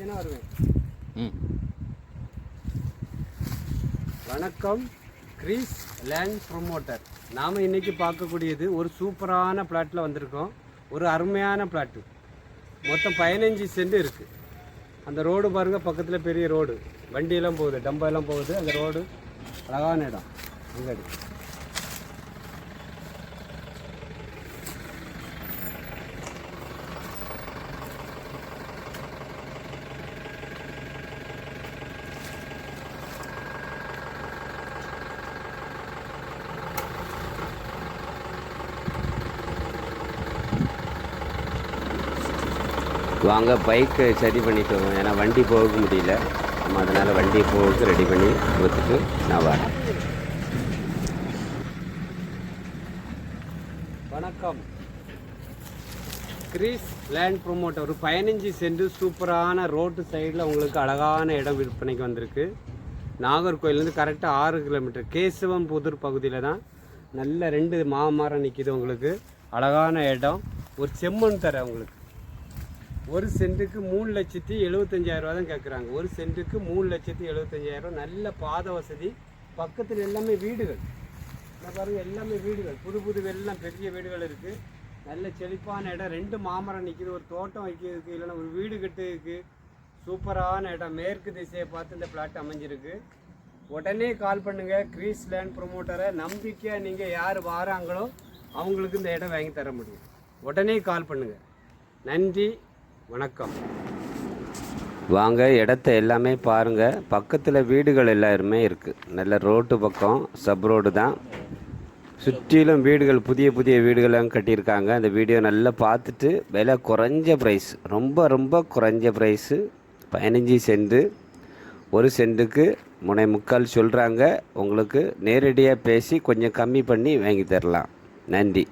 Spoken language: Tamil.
வருவேன். வணக்கம் கிரீஸ் லேண்ட் ப்ரொமோட்டர். நாம் இன்னைக்கு பார்க்கக்கூடியது ஒரு சூப்பரான பிளாட்டில் வந்திருக்கோம். ஒரு அருமையான பிளாட்டு. மொத்தம் பதினஞ்சு சென்ட் இருக்குது அந்த ரோடு பாருங்கள் பக்கத்தில் பெரிய ரோடு. வண்டியெல்லாம் போகுது டம்பா எல்லாம் போகுது. அந்த ரோடு அழகான இடம். அங்கடி வாங்க பைக்கு சரி பண்ணிட்டு வருவோம் ஏன்னா வண்டி போக முடியல. நம்ம அதனால் வண்டி போக ரெடி பண்ணி கொடுத்துட்டு நான் வரேன். வணக்கம். Greece land promoter. ஒரு பதினஞ்சு சென்ட் சூப்பரான ரோட்டு சைடில் உங்களுக்கு அழகான இடம் விற்பனைக்கு வந்திருக்கு. நாகர்கோயிலேருந்து கரெக்டாக ஆறு கிலோமீட்டர் கேசவம் புதூர் பகுதியில் தான் நல்ல ரெண்டு மாமரம் நிற்கிது உங்களுக்கு. அழகான இடம். ஒரு செம்மண் தர உங்களுக்கு. ஒரு சென்ட்டுக்கு மூணு லட்சத்தி எழுபத்தஞ்சாயிரம் ரூபா தான் கேட்குறாங்க ஒரு சென்ட்டுக்கு மூணு லட்சத்தி எழுபத்தஞ்சாயிரம் நல்ல பாத வசதி. பக்கத்தில் எல்லாமே வீடுகள். நான் பாருங்க எல்லாமே வீடுகள். புது புது எல்லாம் பெரிய வீடுகள் இருக்குது நல்ல செழிப்பான இடம். ரெண்டு மாமரம் நிற்கிது ஒரு தோட்டம் வைக்கிறதுக்கு இல்லைன்னா ஒரு வீடு கட்டுறதுக்கு சூப்பரான இடம். மேற்கு திசையை பார்த்து இந்த பிளாட் அமைஞ்சிருக்கு. உடனே கால் பண்ணுங்கள் கிரீஸ் லேண்ட் ப்ரொமோட்டரை நம்பிக்கையாக நீங்கள் யார் வாராங்களோ அவங்களுக்கு இந்த இடம் வாங்கி தர முடியும். உடனே கால் பண்ணுங்கள் நன்றி. வணக்கம். வாங்க இடத்த எல்லாமே பாருங்கள் பக்கத்தில் வீடுகள் எல்லாருமே இருக்குது நல்ல ரோட்டு பக்கம் சப் ரோடு தான். சுற்றிலும் வீடுகள் புதிய புதிய வீடுகள்லாம் கட்டியிருக்காங்க. அந்த வீடியோ நல்லா பார்த்துட்டு விலை குறைஞ்ச ப்ரைஸ் ரொம்ப ரொம்ப குறைஞ்ச ப்ரைஸு பதினஞ்சு சென்ட்டு ஒரு சென்ட்டுக்கு முனை முக்கால் சொல்கிறாங்க உங்களுக்கு நேரடியாக பேசி கொஞ்சம் கம்மி பண்ணி வாங்கி தரலாம். நன்றி.